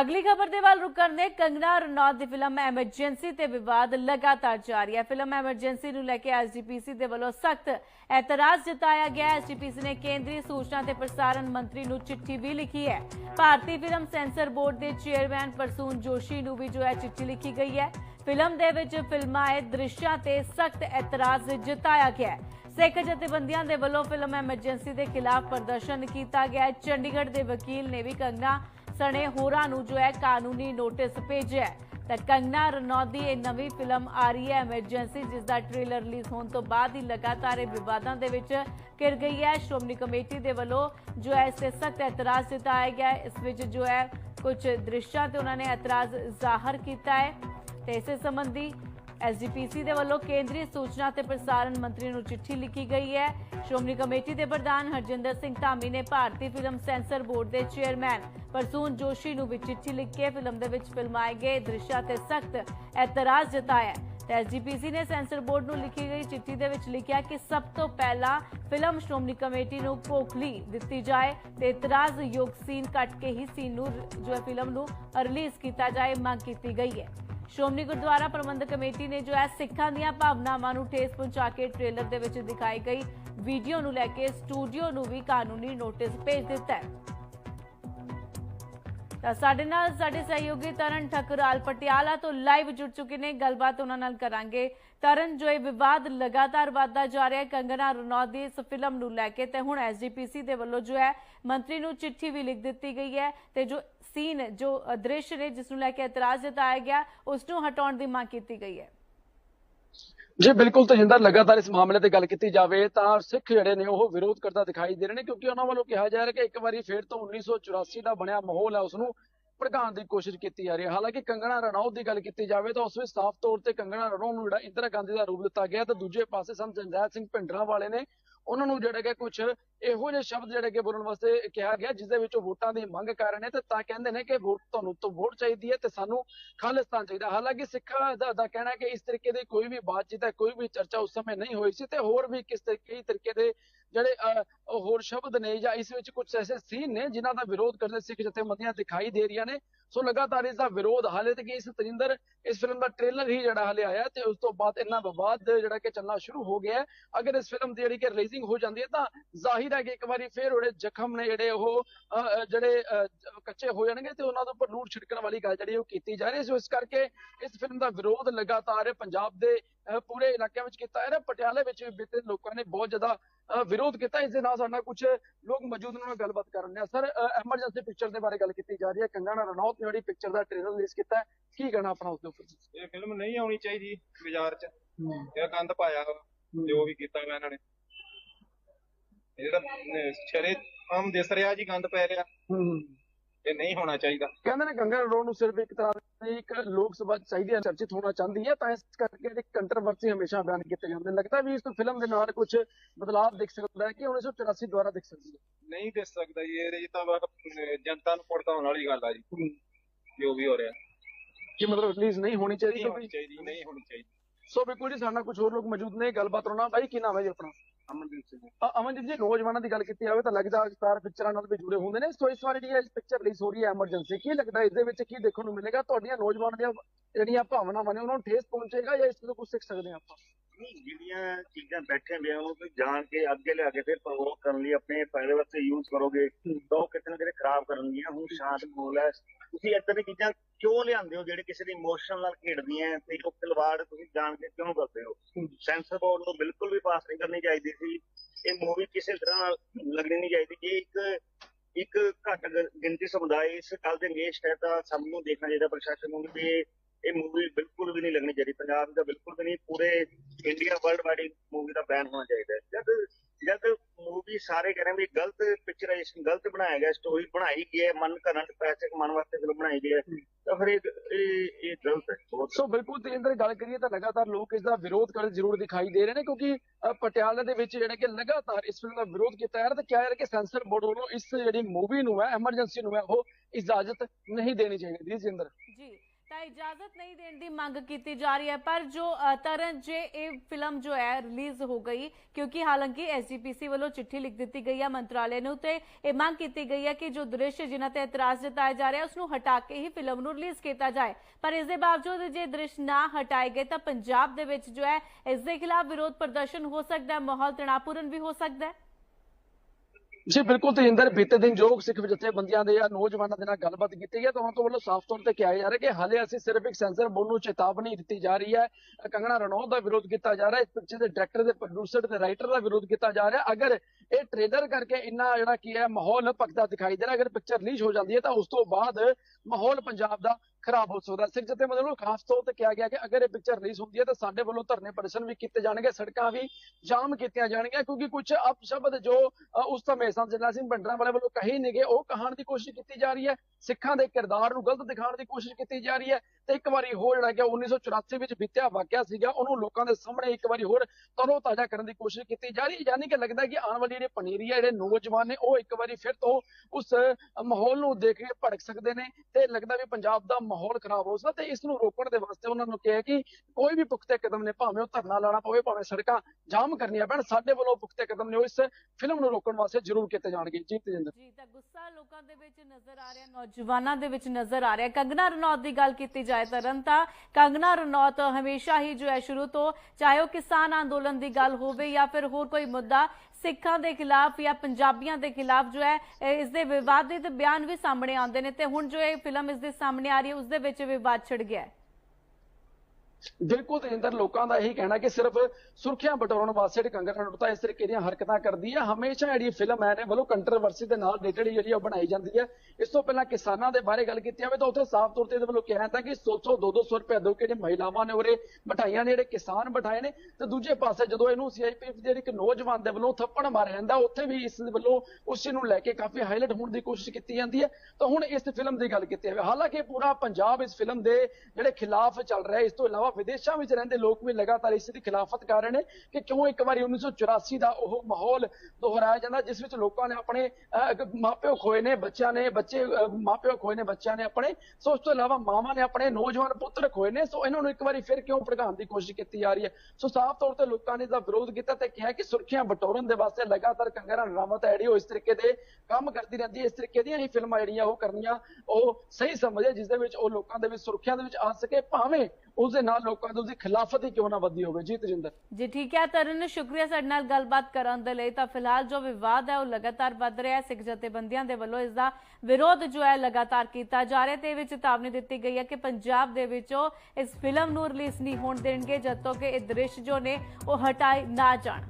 ਅਗਲੀ ਖਬਰ ਦੇ ਵੱਲ ਰੁਕ ਕਰਦੇ ਕੰਗਨਾ ਰਣੌਤ ਦੀ ਫਿਲਮ ਐਮਰਜੈਂਸੀ ਤੇ ਵਿਵਾਦ ਲਗਾਤਾਰ ਜਾਰੀ ਹੈ। ਫਿਲਮ ਐਮਰਜੈਂਸੀ ਨੂੰ ਲੈ ਕੇ ਐਸਜੀਪੀਸੀ ਦੇ ਵੱਲੋਂ ਸਖਤ ਐਤਰਾਜ਼ ਜਤਾਇਆ ਗਿਆ ਹੈ। ਐਸਜੀਪੀਸੀ ਨੇ ਕੇਂਦਰੀ ਸੂਚਨਾ ਤੇ ਪ੍ਰਸਾਰਣ ਮੰਤਰੀ ਨੂੰ ਚਿੱਠੀ ਵੀ ਲਿਖੀ ਹੈ। ਭਾਰਤੀ ਫਿਲਮ ਸੈਂਸਰ ਬੋਰਡ ਦੇ ਚੇਅਰਮੈਨ ਪਰਸੂਨ ਜੋਸ਼ੀ ਨੂੰ ਵੀ ਜੋ ਹੈ ਚਿੱਠੀ ਲਿਖੀ ਗਈ ਹੈ। ਫਿਲਮ ਦੇ ਵਿੱਚ ਫਿਲਮਾਏ ਦ੍ਰਿਸ਼ਾਂ ਤੇ ਸਖਤ ਐਤਰਾਜ਼ ਜਤਾਇਆ ਗਿਆ ਹੈ। ਸਿੱਖ ਜਥੇਬੰਦੀਆਂ ਦੇ ਵੱਲੋਂ ਫਿਲਮ ਐਮਰਜੈਂਸੀ ਦੇ ਖਿਲਾਫ ਪ੍ਰਦਰਸ਼ਨ ਕੀਤਾ ਗਿਆ ਹੈ। ਚੰਡੀਗੜ੍ਹ ਦੇ ਵਕੀਲ ਨੇ ਵੀ ਕੰਗਨਾ ਸਣੇ ਹੋਰਾਂ ਨੂੰ ਜੋ ਹੈ ਕਾਨੂੰਨੀ ਨੋਟਿਸ ਭੇਜਿਆ ਤਾਂ ਕੰਗਨਾ ਰਣੌਤ ਦੀ ਇਹ ਨਵੀਂ ਫਿਲਮ ਆ ਰਹੀ ਹੈ ਐਮਰਜੈਂਸੀ ਜਿਸ ਦਾ ਟ੍ਰੇਲਰ ਰਿਲੀਜ਼ ਹੋਣ ਤੋਂ ਬਾਅਦ ਹੀ ਲਗਾਤਾਰ ਇਹ ਵਿਵਾਦਾਂ ਦੇ ਵਿੱਚ ਘਿਰ ਗਈ ਹੈ। ਸ਼੍ਰੋਮਣੀ ਕਮੇਟੀ ਦੇ ਵੱਲੋਂ ਜੋ ਹੈ ਇਸ ਤੇ ਸਖਤ ਇਤਰਾਜ਼ ਜਤਾਇਆ ਗਿਆ ਇਸ ਵਿੱਚ ਜੋ ਹੈ ਕੁਝ ਦ੍ਰਿਸ਼ਾਂ ਤੇ ਉਹਨਾਂ ਨੇ ਇਤਰਾਜ਼ ਜ਼ਾਹਰ ਕੀਤਾ ਹੈ। ਤੇ ਇਸੇ ਸੰਬੰਧੀ ਐਸਜੀਪੀਸੀ ਦੇ ਵੱਲੋਂ ਕੇਂਦਰੀ ਸੂਚਨਾ ਤੇ ਪ੍ਰਸਾਰਣ ਮੰਤਰੀ ਨੂੰ ਚਿੱਠੀ ਲਿਖੀ ਗਈ ਹੈ ਸ਼੍ਰੋਮਣੀ ਕਮੇਟੀ ਦੇ ਪ੍ਰਧਾਨ ਹਰਜਿੰਦਰ ਸਿੰਘ ਧਾਮੀ ਨੇ ਭਾਰਤੀ ਫਿਲਮ ਸੈਂਸਰ ਬੋਰਡ ਦੇ ਚੇਅਰਮੈਨ ਪ੍ਰਸੂਨ ਜੋਸ਼ੀ ਨੂੰ ਵੀ ਚਿੱਠੀ ਲਿਖ ਕੇ ਫਿਲਮ ਦੇ ਵਿੱਚ ਫਿਲਮਾਏ ਗਏ ਦ੍ਰਿਸ਼ਾਂ ਤੇ ਸਖਤ ਇਤਰਾਜ਼ ਜਤਾਇਆ ਤੇ ਐਸਜੀਪੀਸੀ ਨੇ ਸੈਂਸਰ ਬੋਰਡ ਨੂੰ ਲਿਖੀ ਗਈ ਚਿੱਠੀ ਦੇ ਵਿੱਚ ਲਿਖਿਆ ਕਿ ਸਭ ਤੋਂ ਪਹਿਲਾਂ ਫਿਲਮ ਸ਼੍ਰੋਮਣੀ ਕਮੇਟੀ ਨੂੰ ਕੋਖਲੀ ਦਿੱਤੀ ਜਾਏ ਤੇ ਇਤਰਾਜ਼ ਯੋਗ ਸੀਨ ਕੱਟ ਕੇ ਹੀ ਸੀਨ ਨੂੰ ਜੋ ਫਿਲਮ ਨੂੰ ਰਿਲੀਜ਼ ਕੀਤਾ ਜਾਏ, ਮੰਗ ਕੀਤੀ ਗਈ ਹੈ। ਸ਼੍ਰੋਮਣੀ ਗੁਰਦੁਆਰਾ ਪ੍ਰਬੰਧਕ ਕਮੇਟੀ ਨੇ ਜੋ ਹੈ ਸਿੱਖਾਂ ਦੀਆਂ ਭਾਵਨਾਵਾਂ ਨੂੰ ਠੇਸ ਪਹੁੰਚਾ ਕੇ ਟ੍ਰੇਲਰ ਦੇ ਵਿੱਚ ਦਿਖਾਈ ਗਈ, ਵੀਡੀਓ ਨੂੰ ਲੈ ਕੇ ਸਟੂਡੀਓ ਨੂੰ ਵੀ ਕਾਨੂੰਨੀ ਨੋਟਿਸ ਭੇਜ ਦਿੱਤਾ ਹੈ। ਤਾਂ ਸਾਡੇ ਨਾਲ ਸਾਡੇ ਸਹਿਯੋਗੀ ਤਰਨ ਠਕਰਾਲ ਪਟਿਆਲਾ ਤੋਂ ਲਾਈਵ ਜੁੜ ਚੁੱਕੇ ਨੇ। ਗੱਲਬਾਤ ਉਹਨਾਂ ਨਾਲ ਕਰਾਂਗੇ। ਤਰਨ, ਜੋ ਇਹ ਵਿਵਾਦ ਲਗਾਤਾਰ ਵਧਦਾ ਜਾ ਰਿਹਾ ਹੈ, ਕੰਗਨਾ ਰਣੌਤ ਦੀ ਇਸ ਫਿਲਮ ਨੂੰ ਲੈ ਕੇ ਤੇ ਹੁਣ ਐਸਜੀਪੀਸੀ ਦੇ ਵੱਲੋਂ ਜੋ ਹੈ, ਮੰਤਰੀ ਨੂੰ ਚਿੱਠੀ ਵੀ ਲਿਖ ਦਿੱਤੀ ਗਈ ਹੈ ਤੇ ਜੋ ਸੀਨ, ਜੋ ਦ੍ਰਿਸ਼ ਨੇ ਜਿਸ ਨੂੰ ਲੈ ਕੇ ਇਤਰਾਜ਼ ਜਤਾਇਆ ਗਿਆ, ਉਸ ਨੂੰ ਹਟਾਉਣ ਦੀ ਮੰਗ ਕੀਤੀ ਗਈ ਹੈ। ਜੀ ਬਿਲਕੁਲ ਤਜਿੰਦਰ ਲਗਾਤਾਰ ਇਸ ਮਾਮਲੇ ਤੇ ਗੱਲ ਕੀਤੀ ਜਾਵੇ, ਤਾਂ ਸਿੱਖ ਜਿਹੜੇ ਨੇ ਉਹ ਵਿਰੋਧ ਕਰਦਾ ਦਿਖਾਈ ਦੇ ਰਹੇ ਨੇ, ਕਿਉਂਕਿ ਉਹਨਾਂ ਵੱਲੋਂ ਕਿਹਾ ਜਾ ਰਿਹਾ ਕਿ ਇੱਕ ਵਾਰੀ ਫੇਰ ਤੋਂ 1984 ਦਾ ਬਣਿਆ ਮਾਹੌਲ ਹੈ ਉਸ ਨੂੰ ਭੜਕਾਉਣ ਦੀ ਕੋਸ਼ਿਸ਼ ਕੀਤੀ ਜਾ ਰਹੀ ਹੈ। ਹਾਲਾਂਕਿ ਕੰਗਣਾ ਰਣੌਤ ਦੀ ਗੱਲ ਕੀਤੀ ਜਾਵੇ, ਤਾਂ ਉਸ ਵਿੱਚ ਸਾਫ਼ ਤੌਰ ਤੇ ਕੰਗਣਾ ਰਣੌਤ ਨੂੰ ਜਿਹੜਾ ਇੰਦਰਾ ਗਾਂਧੀ ਦਾ ਰੂਪ ਦਿੱਤਾ ਗਿਆ, ਤੇ ਦੂਜੇ ਪਾਸੇ ਸੰਤ ਜੰਦੈਲ ਸਿੰਘ ਭਿੰਡਰਾਂ ਵਾਲੇ ਨੇ ਉਹਨਾਂ ਨੂੰ ਜਿਹੜਾ ਕਿ ਕੁਝ ਇਹੋ ਜਿਹੇ ਸ਼ਬਦ ਜਿਹੜੇ ਕਿ ਬੋਲਣ ਵਾਸਤੇ ਕਿਹਾ ਗਿਆ ਜਿਸ ਦੇ ਵਿੱਚ ਉਹ ਵੋਟਾਂ ਦੀ ਮੰਗ ਕਰ ਰਹੇ ਨੇ ਤੇ ਤਾਂ ਕਹਿੰਦੇ ਨੇ ਕਿ ਵੋਟ ਤੁਹਾਨੂੰ ਤੋਂ ਵੋਟ ਚਾਹੀਦੀ ਹੈ ਤੇ ਸਾਨੂੰ ਖਾਲਿਸਤਾਨ ਚਾਹੀਦਾ। ਹਾਲਾਂਕਿ ਸਿੱਖਾਂ ਦਾ ਦਾ ਕਹਿਣਾ ਕਿ ਇਸ ਤਰੀਕੇ ਦੀ ਕੋਈ ਵੀ ਬਾਤਚੀਤ ਹੈ, ਕੋਈ ਵੀ ਚਰਚਾ ਉਸ ਸਮੇਂ ਨਹੀਂ ਹੋਈ ਸੀ ਤੇ ਹੋਰ ਵੀ ਕਿਸ ਤਰੀਕੇ ਤਰੀਕੇ ਦੇ ਜਿਹੜੇ ਅਹ, ਹੋਰ ਸ਼ਬਦ ਨੇ ਜਾਂ ਇਸ ਵਿੱਚ ਕੁਝ ਐਸੇ ਸੀਨ ਨੇ ਜਿਨ੍ਹਾਂ ਦਾ ਵਿਰੋਧ ਕਰਦੇ ਸਿੱਖ ਜਥੇਬੰਦੀਆਂ ਦਿਖਾਈ ਦੇ ਰਹੀਆਂ ਨੇ। ਸੋ ਲਗਾਤਾਰ ਇਸ ਦਾ ਵਿਰੋਧ ਹਾਲੇ ਤੱਕ ਇਸ ਤਰਿੰਦਰ ਇਸ ਫਿਲਮ ਦਾ ਟ੍ਰੇਲਰ ਹੀ ਜਿਹੜਾ ਹਾਲੇ ਆਇਆ ਤੇ ਉਸ ਤੋਂ ਬਾਅਦ ਇੰਨਾ ਵਿਵਾਦ ਜਿਹੜਾ ਕਿ ਚੱਲਣਾ ਸ਼ੁਰੂ ਹੋ ਗਿਆ ਅਗਰ ਇਸ ਫਿਲਮ ਦੀ ਜਿਹੜੀ ਕਿ ਰਿਲੀਜ਼ਿੰਗ ਹੋ ਜਾਂਦੀ ਹੈ ਤਾਂ ਜ਼ਾਹਿਰ ਹੈ ਕਿ ਇੱਕ ਵਾਰੀ ਫੇਰ ਉਹਦੇ ਜ਼ਖਮ ਨੇ ਜਿਹੜੇ ਉਹ ਅਹ, ਜਿਹੜੇ ਅਹ, ਕੱਚੇ ਹੋ ਜਾਣਗੇ ਤੇ ਉਹਨਾਂ ਦੇ ਉੱਪਰ ਲੂਟ ਛਿੜਕਣ ਵਾਲੀ ਗੱਲ ਜਿਹੜੀ ਉਹ ਕੀਤੀ ਜਾ ਰਹੀ ਹੈ। ਸੋ ਇਸ ਕਰਕੇ ਇਸ ਫਿਲਮ ਦਾ ਵਿਰੋਧ ਲਗਾਤਾਰ ਪੰਜਾਬ ਦੇ ਅਹ, ਪੂਰੇ ਇਲਾਕਿਆਂ ਵਿੱਚ ਕੀਤਾ ਹੈ ਰਿਹਾ। ਪਟਿਆਲੇ ਵਿੱਚ ਵੀ ਬੀਤੇ ਲੋਕਾਂ ਨੇ ਬਹੁਤ ਜ਼ਿਆਦਾ ਵਿਰੋਧ ਕੀਤਾ ਇਸ ਦੇ ਨਾਲ ਸਾਡੇ ਨਾਲ ਕੁਝ ਲੋਕ ਮੌਜੂਦ ਨੇ ਉਹਨਾਂ ਨਾਲ ਗੱਲਬਾਤ ਕਰਨ ਨੇ ਸਰ ਐਮਰਜੈਂਸੀ ਪਿਕਚਰ ਦੇ ਬਾਰੇ ਗੱਲ ਕੀਤੀ ਜਾ ਰਹੀ ਹੈ। ਕੰਗਨਾ ਰਣੌਤ ਨੇ ਜਿਹੜੀ ਪਿਕਚਰ ਦਾ ਟ੍ਰੇਲਰ ਰਿਲੀਜ਼ ਕੀਤਾ ਹੈ। ਕੀ ਕਹਿਣਾ ਆਪਣਾ ਉਸ ਦੇ ਉੱਪਰ? ਇਹ ਫਿਲਮ ਨਹੀਂ ਆਉਣੀ ਚਾਹੀਦੀ ਬਾਜ਼ਾਰ 'ਚ। ਇਹ ਗੰਦ ਪਾਇਆ ਜੋ ਵੀ ਕੀਤਾ ਇਹਨਾਂ ਨੇ। ਇਹ ਜਿਹੜਾ ਸ਼ਰੇ ਆਮ ਦਿਸ ਰਿਹਾ ਜੀ ਗੰਦ ਪੈ ਰਿਹਾ। ਹੂੰ। ਇਹ ਨਹੀਂ ਹੋਣਾ ਚਾਹੀਦਾ। ਕਹਿੰਦੇ ਨੇ ਕੰਗਨਾ ਰਣੌਤ ਨੂੰ ਸਿਰਫ ਇੱਕ ਤਰ੍ਹਾਂ ਦੀ ਇੱਕ ਲੋਕ ਸਭਾ ਚਾਹੀਦੀ ਹੈ ਚਰਚਿਤ ਹੋਣਾ ਚਾਹੁੰਦੀ ਹੈ ਤਾਂ ਇਸ ਕਰਕੇ ਇੱਕ ਕੰਟਰੋਵਰਸੀ ਹਮੇਸ਼ਾ ਬਿਆਨ ਕੀਤੇ ਜਾਂਦੇ ਲੱਗਦਾ ਵੀ ਇਸ ਫਿਲਮ ਦੇ ਨਾਲ ਕੁਝ ਬਦਲਾਅ ਦਿਖ ਸਕਦਾ ਹੈ ਕਿ 1984 ਦੁਆਰਾ ਦਿਖ ਸਕਦੀ ਹੈ? ਨਹੀਂ ਦਿਸ ਸਕਦਾ ਜੀ ਇਹਦੇ 'ਚ ਤਾਂ ਜਨਤਾ ਨੂੰ ਭੜਕਾਉਣ ਵਾਲੀ ਗੱਲ ਆ ਜੀ ਜੋ ਵੀ ਹੋ ਰਿਹਾ। ਕਿ ਮਤਲਬ ਰਿਲੀਜ਼ ਨਹੀਂ ਹੋਣੀ ਚਾਹੀਦੀ ਨਹੀਂ ਹੋਣੀ ਚਾਹੀਦੀ ਸੋ ਬਿਲਕੁਲ ਜੀ ਸਾਡੇ ਨਾਲ ਕੁਝ ਹੋਰ ਲੋਕ ਮੌਜੂਦ ਨੇ ਗੱਲਬਾਤ ਕਰਨਾ ਬਾਈ ਕੀ ਨਾਮ ਹੈ ਜੀ ਆਪਣਾ? ਅਮਨਦੀਪ ਸਿੰਘ। ਅ- ਅਮਨਜੀਤ ਜੀ ਨੌਜਵਾਨਾਂ ਦੀ ਗੱਲ ਕੀਤੀ ਜਾਵੇ ਤਾਂ ਲੱਗਦਾ ਸਟਾਰ ਪਿਕਚਰਾਂ ਨਾਲ ਵੀ ਜੁੜੇ ਹੁੰਦੇ ਨੇ। ਸੋ ਇਸ ਵਾਰੀ ਜਿਹੜੀ ਪਿਕਚਰ ਰਿਲੀਜ਼ ਹੋ ਰਹੀ ਹੈ ਐਮਰਜੈਂਸੀ ਕੀ ਲੱਗਦਾ ਇਸ ਦੇ ਵਿੱਚ ਕੀ ਦੇਖਣ ਨੂੰ ਮਿਲੇਗਾ? ਤੁਹਾਡੀਆਂ ਨੌਜਵਾਨਾਂ ਦੀਆਂ ਜਿਹੜੀਆਂ ਭਾਵਨਾਵਾਂ ਨੇ, ਉਹਨਾਂ ਨੂੰ ਠੇਸ ਪਹੁੰਚੇਗਾ ਜਾਂ ਇਸ ਤੋਂ ਕੁਝ ਸਿੱਖ ਸਕਦੇ ਹਾਂ ਆਪਾਂ? ਨਹੀਂ ਜਿਹੜੀਆਂ ਚੀਜ਼ਾਂ ਬੈਠੇ ਹੋਏ ਆ ਉਹਨੂੰ ਤੁਸੀਂ ਜਾਣ ਕੇ ਅੱਗੇ ਲਿਆ ਕੇ ਫਿਰ ਪ੍ਰਮੋਟ ਕਰਨ ਲਈ ਆਪਣੇ ਫਾਇਦੇ ਵਾਸਤੇ ਯੂਜ਼ ਕਰੋਗੇ ਤਾਂ ਉਹ ਕਿਤੇ ਨਾ ਕਿਤੇ ਖਰਾਬ ਕਰਨਗੀਆਂ। ਹੁਣ ਸ਼ਾਂਤ ਮਾਹੌਲ ਹੈ। ਤੁਸੀਂ ਏਦਾਂ ਦੀਆਂ ਚੀਜ਼ਾਂ ਕਿਉਂ ਲਿਆਉਂਦੇ ਹੋ ਜਿਹੜੇ ਕਿਸੇ ਦੀ ਇਮੋਸ਼ਨ ਨਾਲ ਖੇਡਦੀਆਂ ਤੇ ਉਹ ਖਿਲਵਾੜ ਤੁਸੀਂ ਜਾਣ ਕੇ ਕਿਉਂ ਕਰਦੇ ਹੋ? ਸੈਂਸਰ ਬੋਰਡ ਨੂੰ ਬਿਲਕੁਲ ਵੀ ਪਾਸ ਨਹੀਂ ਕਰਨੀ ਚਾਹੀਦੀ ਸੀ। ਇਹ ਮੂਵੀ ਕਿਸੇ ਤਰ੍ਹਾਂ ਲੱਗਣੀ ਨਹੀਂ ਚਾਹੀਦੀ ਜੇ ਇੱਕ ਇੱਕ ਘੱਟ ਗਿਣਤੀ ਸਮੁਦਾਇ ਇਸ ਗੱਲ ਦੇ ਅੰਗੇਜ ਹੈ ਤਾਂ ਸਭ ਨੂੰ ਦੇਖਣਾ ਚਾਹੀਦਾ ਪ੍ਰਸ਼ਾਸਨ ਨੂੰ ਵੀ ਇਹ ਮੂਵੀ ਨਹੀਂ ਲੱਗਣੀ ਚਾਹੀਦੀ। ਪੰਜਾਬ ਦਾ ਬਿਲਕੁਲ ਵੀ ਨਹੀਂ ਪੂਰੇ ਇੰਡੀਆ ਵਰਲਡ ਵਾਈਡ ਮੂਵੀ ਦਾ ਬੈਨ ਹੋਣਾ ਚਾਹੀਦਾ ਹੈ। ਜਦ ਜਦ ਮੂਵੀ ਸਾਰੇ ਕਹਿ ਰਹੇ ਵੀ ਗਲਤ ਪਿਕਚਰਾਈਜ਼ੇਸ਼ਨ ਗਲਤ ਬਣਾਇਆ ਗਿਆ ਸਟੋਰੀ ਬਣਾਈ ਗਈ ਹੈ ਮਨ ਕਰਨ ਪੈਸੇ ਕਮਾਉਣ ਵਾਸਤੇ ਫਿਲਮ ਬਣਾਈ ਗਈ ਹੈ ਤਾਂ ਫਿਰ ਇਹ ਇਹ ਇਹ ਗਲਤ ਹੈ। ਬਹੁਤ ਸੋ ਬਿਲਕੁਲ ਤੇ ਅੰਦਰ ਗੱਲ ਕਰੀਏ ਤਾਂ ਲਗਾਤਾਰ ਲੋਕ ਇਸ ਦਾ ਵਿਰੋਧ ਕਰਦੇ ਜ਼ਰੂਰ ਦਿਖਾਈ ਦੇ ਰਹੇ ਨੇ ਕਿਉਂਕਿ ਪਟਿਆਲੇ ਦੇ ਵਿੱਚ ਜਿਹੜੇ ਕਿ ਲਗਾਤਾਰ ਇਸ ਫਿਲਮ ਦਾ ਵਿਰੋਧ ਕੀਤਾ ਜਾ ਰਿਹਾ ਤੇ ਕਿਹਾ ਜਾ ਰਿਹਾ ਕਿ ਸੈਂਸਰ ਬੋਰਡ ਵੱਲੋਂ ਇਸ ਜਿਹੜੀ ਮੂਵੀ ਨੂੰ ਹੈ ਐਮਰਜੈਂਸੀ ਨੂੰ ਹੈ ਉਹ ਇਜਾਜ਼ਤ ਨਹੀਂ ਦੇਣੀ ਚਾਹੀਦੀ। ਜੀ ਜਿੰਦਰ। ਜੀ ਤਾਂ ਇਜਾਜ਼ਤ ਨਹੀਂ ਦੇਣ ਦੀ ਮੰਗ ਕੀਤੀ ਜਾ ਰਹੀ ਹੈ, ਪਰ ਜੋ ਤਰਨ ਜੇ ਇਹ ਫਿਲਮ ਜੋ ਹੈ, ਰਿਲੀਜ਼ ਹੋ ਗਈ, ਕਿਉਂਕਿ ਹਾਲਾਂਕਿ ਐਸਜੀਪੀਸੀ ਵੱਲੋਂ ਚਿੱਠੀ ਲਿਖ ਦਿੱਤੀ ਗਈ ਹੈ ਮੰਤਰਾਲੇ ਨੂੰ ਤੇ ਇਹ ਮੰਗ ਕੀਤੀ ਗਈ ਹੈ ਕਿ ਜੋ ਦ੍ਰਿਸ਼ ਜਿਨ੍ਹਾਂ ਤੇ ਇਤਰਾਜ਼ ਜਤਾਇਆ ਜਾ ਰਿਹਾ ਉਸ ਨੂੰ ਹਟਾ ਕੇ ਹੀ ਫਿਲਮ ਨੂੰ ਰਿਲੀਜ਼ ਕੀਤਾ ਜਾਏ। ਪਰ ਇਸ ਦੇ ਬਾਵਜੂਦ ਜੇ ਦ੍ਰਿਸ਼ ਨਾ ਹਟਾਏ ਗਏ, ਤਾਂ ਪੰਜਾਬ ਦੇ ਵਿੱਚ ਜੋ ਹੈ, ਇਸ ਦੇ ਖਿਲਾਫ ਵਿਰੋਧ ਪ੍ਰਦਰਸ਼ਨ ਹੋ ਸਕਦਾ ਹੈ, ਮਾਹੌਲ ਤਣਾਅਪੂਰਨ ਵੀ ਹੋ ਸਕਦਾ ਹੈ। ਜੀ, ਬਿਲਕੁਲ ਤੇਜਿੰਦਰ ਬੀਤੇ ਦਿਨ ਜੋ ਸਿੱਖ ਜਥੇਬੰਦੀਆਂ ਦੇ ਜਾਂ ਨੌਜਵਾਨਾਂ ਦੇ ਨਾਲ ਗੱਲਬਾਤ ਕੀਤੀ ਗਈ ਤਾਂ ਉਹਨਾਂ ਤੋਂ ਵੱਲੋਂ ਸਾਫ਼ ਤੌਰ ਤੇ ਕਿਹਾ ਜਾ ਰਿਹਾ ਕਿ ਹਾਲੇ ਅਸੀਂ ਸਿਰਫ ਇੱਕ ਸੈਂਸਰ ਬੋਰਡ ਨੂੰ ਚੇਤਾਵਨੀ ਦਿੱਤੀ ਜਾ ਰਹੀ ਹੈ। ਕੰਗਣਾ ਰਣੌਤ ਦਾ ਵਿਰੋਧ ਕੀਤਾ ਜਾ ਰਿਹਾ, ਇਸ ਪਿਕਚਰ ਦੇ ਡਾਇਰੈਕਟਰ ਦੇ ਪ੍ਰੋਡਿਊਸਰ ਤੇ ਰਾਈਟਰ ਦਾ ਵਿਰੋਧ ਕੀਤਾ ਜਾ ਰਿਹਾ। ਅਗਰ ਇਹ ਟ੍ਰੇਲਰ ਕਰਕੇ ਇੰਨਾ ਜਿਹੜਾ ਕੀ ਹੈ ਮਾਹੌਲ ਭਖਦਾ ਦਿਖਾਈ ਦੇ ਰਿਹਾ। ਅਗਰ ਪਿਕਚਰ ਰਿਲੀਜ਼ ਹੋ ਜਾਂਦੀ ਹੈ ਤਾਂ ਉਸ ਤੋਂ ਬਾਅਦ ਮਾਹੌਲ ਪੰਜਾਬ ਦਾ ਖਰਾਬ ਹੋ ਸਕਦਾ। ਸਿੱਖ ਜਥੇਬੰਦੀਆਂ ਵੱਲੋਂ ਖਾਸ ਤੌਰ ਤੇ ਕਿਹਾ ਗਿਆ ਕਿ ਅਗਰ ਇਹ ਪਿਕਚਰ ਰਿਲੀਜ਼ ਹੁੰਦੀ ਹੈ ਤਾਂ ਸਾਡੇ ਵੱਲੋਂ ਧਰਨੇ ਪ੍ਰਦਰਸ਼ਨ ਵੀ ਕੀਤੇ ਜਾਣਗੇ, ਸੜਕਾਂ ਵੀ ਜਾਮ ਕੀਤੀਆਂ ਜਾਣਗੀਆਂ, ਕਿਉਂਕਿ ਕੁਝ ਅਪਸ਼ਬਦ ਜੋ ਉਸ ਸਮੇਂ ਸੰਤ ਜਰਨੈਲ ਸਿੰਘ ਭੰਡਰਾਂ ਵਾਲੇ ਵੱਲੋਂ ਕਹੇ ਨੇਗੇ ਉਹ ਕਹਾਣ ਦੀ ਕੋਸ਼ਿਸ਼ ਕੀਤੀ ਜਾ ਰਹੀ ਹੈ। ਸਿੱਖਾਂ ਦੇ ਕਿਰਦਾਰ ਨੂੰ ਗਲਤ ਦਿਖਾਉਣ ਦੀ ਕੋਸ਼ਿਸ਼ ਕੀਤੀ ਜਾ ਰਹੀ ਹੈ। ਤੇ ਇੱਕ ਵਾਰੀ ਹੋਰ ਜਿਹੜਾ ਕਿ 1984 ਵਿੱਚ ਬੀਤਿਆ ਵਾਕਿਆ ਸੀਗਾ, ਉਹਨੂੰ ਲੋਕਾਂ ਦੇ ਸਾਹਮਣੇ ਇੱਕ ਵਾਰੀ ਹੋਰ ਤਰੋ ਤਾਜ਼ਾ ਕਰਨ ਦੀ ਕੋਸ਼ਿਸ਼ ਕੀਤੀ ਜਾ ਰਹੀ ਹੈ। ਯਾਨੀ ਕਿ ਲੱਗਦਾ ਕਿ ਆਉਣ ਵਾਲੀ ਜਿਹੜੀ ਪਨੀਰੀ ਜਿਹੜੇ ਨੌਜਵਾਨ ਨੇ, ਉਹ ਇੱਕ ਵਾਰੀ ਫਿਰ ਤੋਂ ਉਸ ਮਾਹੌਲ ਨੂੰ ਦੇਖ ਕੇ ਭੜਕ ਸਕਦੇ ਨੇ ਤੇ ਲੱਗਦਾ ਵੀ ਪੰਜਾਬ ਦਾ ਮਾਹੌਲ ਖਰਾਬ ਹੋ ਸਕਦਾ ਤੇ ਇਸ ਨੂੰ ਰੋਕਣ ਦੇ ਵਾਸਤੇ ਉਹਨਾਂ ਨੂੰ ਕਿਹਾ ਕਿ ਕੋਈ ਵੀ ਪੁਖਤੇ ਕਦਮ ਨੇ, ਭਾਵੇਂ ਉਹ ਧਰਨਾ ਲਾਣਾ ਪਵੇ, ਭਾਵੇਂ ਸੜਕਾਂ ਜਾਮ ਕਰਨੀਆਂ ਪੈਣ, ਸਾਡੇ ਵੱਲੋਂ ਪੁਖਤੇ ਕਦਮ ਨੇ ਉਹ ਇਸ ਫਿਲਮ ਨੂੰ ਰੋਕਣ ਵਾਸਤੇ ਜ਼ਰੂਰ ਕੀਤੇ ਜਾਣਗੇ। ਜੀ, ਤੇਜਿੰਦਰ। ਜੀ, ਤਾਂ ਗੁੱਸਾ ਲੋਕਾਂ ਦੇ ਵਿੱਚ ਨਜ਼ਰ ਆ ਰਿਹਾ, ਨੌਜਵਾਨਾਂ ਦੇ ਵਿੱਚ ਨਜ਼ਰ ਆ ਰਿਹਾ। ਕੰਗਨਾ ਰਣੌਤ ਦੀ ਗੱਲ ਕੀਤੀ ਜਾਏ ਤਰਨ ਤਾਂ ਕੰਗਨਾ ਰਣੌਤ ਹਮੇਸ਼ਾ ਹੀ ਜੋ ਹੈ ਸ਼ੁਰੂ ਤੋਂ, ਚਾਹੇ ਉਹ ਕਿਸਾਨ ਅੰਦੋਲਨ ਦੀ ਗੱਲ ਹੋਵੇ ਜਾਂ ਫਿਰ ਹੋਰ ਕੋਈ ਮੁੱਦਾ ਸਿੱਖਾਂ ਦੇ ਖਿਲਾਫ ਜਾਂ ਪੰਜਾਬੀਆਂ ਦੇ ਖਿਲਾਫ ਜੋ ਹੈ, ਇਹ ਇਸ ਦੇ ਵਿਵਾਦਿਤ ਬਿਆਨ ਵੀ ਸਾਹਮਣੇ ਆਉਂਦੇ ਨੇ ਤੇ ਹੁਣ ਜੋ ਇਹ ਫਿਲਮ ਇਸ ਦੇ ਸਾਹਮਣੇ ਆ ਰਹੀ ਹੈ, ਉਸ ਦੇ ਵਿੱਚ ਵਿਵਾਦ ਛਿੜ ਗਿਆ ਹੈ। ਬਿਲਕੁਲ ਤੇਜਿੰਦਰ ਲੋਕਾਂ ਦਾ ਇਹੀ ਕਹਿਣਾ ਕਿ ਸਿਰਫ ਸੁਰਖੀਆਂ ਬਟੋਰਨ ਵਾਸਤੇ ਜਿਹੜੀ ਕੰਗਨਾ ਰਣੌਤ ਇਸ ਤਰੀਕੇ ਦੀਆਂ ਹਰਕਤਾਂ ਕਰਦੀ ਹੈ, ਹਮੇਸ਼ਾ ਜਿਹੜੀ ਫਿਲਮ ਹੈ ਨੇ ਵੱਲੋਂ ਕੰਟਰੋਵਰਸੀ ਦੇ ਨਾਲ ਰਿਲੇਟਡ ਜਿਹੜੀ ਉਹ ਬਣਾਈ ਜਾਂਦੀ ਹੈ। ਇਸ ਤੋਂ ਪਹਿਲਾਂ ਕਿਸਾਨਾਂ ਦੇ ਬਾਰੇ ਗੱਲ ਕੀਤੀ ਜਾਵੇ ਤਾਂ ਉੱਥੇ ਸਾਫ਼ ਤੌਰ ਤੇ ਇਹਦੇ ਵੱਲੋਂ ਕਿਹਾ ਜਾਂਦਾ ਕਿ 100 200 ਰੁਪਏ ਦੋ ਕੇ ਜਿਹੜੇ ਮਹਿਲਾਵਾਂ ਨੇ ਉਰੇ ਬਿਠਾਈਆਂ ਨੇ, ਜਿਹੜੇ ਕਿਸਾਨ ਬਿਠਾਏ ਨੇ, ਤੇ ਦੂਜੇ ਪਾਸੇ ਜਦੋਂ ਇਹਨੂੰ ਸੀਆਈਪੀਐਫ ਦੇ ਇੱਕ ਨੌਜਵਾਨ ਦੇ ਵੱਲੋਂ ਥੱਪੜ ਮਾਰਿਆ ਜਾਂਦਾ, ਉੱਥੇ ਵੀ ਇਸ ਦੇ ਵੱਲੋਂ ਉਸ ਚੀਜ਼ ਨੂੰ ਲੈ ਕੇ ਕਾਫੀ ਹਾਈਲਾਈਟ ਹੋਣ ਦੀ ਕੋਸ਼ਿਸ਼ ਕੀਤੀ ਜਾਂਦੀ ਹੈ। ਤਾਂ ਹੁਣ ਇਸ ਫਿਲਮ ਦੀ ਗੱਲ ਕੀਤੀ ਜਾਵੇ, ਹਾਲਾਂਕਿ ਪੂਰਾ ਪੰਜਾਬ ਇਸ ਫਿਲਮ ਦੇ ਜਿਹੜੇ ਖਿਲਾਫ ਚੱਲ ਰਿਹਾ ਇਸ ਤੋਂ ਇਲਾਵਾ ਵਿਦੇਸ਼ਾਂ ਵਿੱਚ ਰਹਿੰਦੇ ਲੋਕ ਵੀ ਲਗਾਤਾਰ ਇਸ ਦੀ ਖਿਲਾਫਤ ਕਰ ਰਹੇ ਨੇ ਕਿ ਕਿਉਂ ਇੱਕ ਵਾਰੀ 1984 ਦਾ ਉਹ ਮਾਹੌਲ ਦੁਹਰਾਇਆ ਜਾਂਦਾ ਜਿਸ ਵਿੱਚ ਲੋਕਾਂ ਨੇ ਆਪਣੇ ਅਹ, ਅਹ, ਮਾਪਿਓ ਖੋਏ ਨੇ ਬੱਚਿਆਂ ਨੇ ਬੱਚੇ ਅਹ, ਮਾਪਿਓ ਖੋਏ ਨੇ ਬੱਚਿਆਂ ਨੇ ਆਪਣੇ ਸੋ ਉਸ ਤੋਂ ਇਲਾਵਾ ਮਾਵਾਂ ਨੇ ਆਪਣੇ ਨੌਜਵਾਨ ਪੁੱਤਰ ਖੋਏ ਨੇ ਸੋ ਇਹਨਾਂ ਨੂੰ ਇੱਕ ਵਾਰੀ ਫਿਰ ਕਿਉਂ ਭੜਕਾਉਣ ਦੀ ਕੋਸ਼ਿਸ਼ ਕੀਤੀ ਜਾ ਰਹੀ ਹੈ? ਸੋ ਸਾਫ਼ ਤੌਰ ਤੇ ਲੋਕਾਂ ਨੇ ਦਾ ਵਿਰੋਧ ਕੀਤਾ ਤੇ ਕਿਹਾ ਕਿ ਸੁਰੱਖਿਆ ਬਟੋਰਨ ਦੇ ਵਾਸਤੇ ਲਗਾਤਾਰ ਕੰਗਰਾ ਰਣਾਵਤ ਹੈ ਜਿਹੜੀ ਉਹ ਇਸ ਤਰੀਕੇ ਦੇ ਕੰਮ ਕਰਦੀ ਰਹਿੰਦੀ ਹੈ ਇਸ ਤਰੀਕੇ ਦੀਆਂ ਹੀ ਫਿਲਮਾਂ ਜਿਹੜੀਆਂ ਉਹ ਕਰਨੀਆਂ ਉਹ ਸਹੀ ਸਮਝੇ ਜਿਸ ਦੇ ਵਿੱਚ ਉਹ ਲੋਕਾਂ ਦੇ ਵਿੱਚ ਸੁਰੱਖਿਆ ਦੇ ਵਿੱਚ ਆ ਸਕੇ ਭਾਵੇਂ ਉਸ ਦੇ ਨਾਲ ਲੋਕਾਂ ਦੇ, ਉਸਦੀ ਖਿਲਾਫਤ ਹੀ ਕਿਉਂ ਨਾ ਵਧਦੀ ਹੋਵੇ? ਜੀ ਤਜਿੰਦਰ। ਜੀ, ਠੀਕ ਹੈ ਤਰਨ ਸ਼ੁਕਰੀਆ ਸਾਡੇ ਨਾਲ ਗੱਲਬਾਤ ਕਰਨ ਦੇ ਲਈ। ਤਾਂ ਫਿਲਹਾਲ ਜੋ ਵਿਵਾਦ ਹੈ, ਉਹ ਲਗਾਤਾਰ ਵੱਧ ਰਿਹਾ ਹੈ। ਸਿੱਖ ਜਥੇਬੰਦੀਆਂ ਦੇ ਵੱਲੋਂ ਇਸ ਦਾ ਵਿਰੋਧ ਜੋ ਹੈ, ਲਗਾਤਾਰ ਕੀਤਾ ਜਾ ਰਿਹਾ ਤੇ ਇਹ ਵੀ ਚੇਤਾਵਨੀ ਦਿੱਤੀ ਗਈ ਹੈ ਕਿ ਪੰਜਾਬ ਦੇ ਵਿੱਚੋਂ ਇਸ ਫਿਲਮ ਨੂੰ ਰਿਲੀਜ਼ ਨਹੀਂ ਹੋਣ ਦੇਣਗੇ, ਜਦ ਤੱਕ ਕਿ ਇਹ ਦ੍ਰਿਸ਼ ਜੋ ਨੇ, ਉਹ ਹਟਾਏ ਨਾ ਜਾਣ।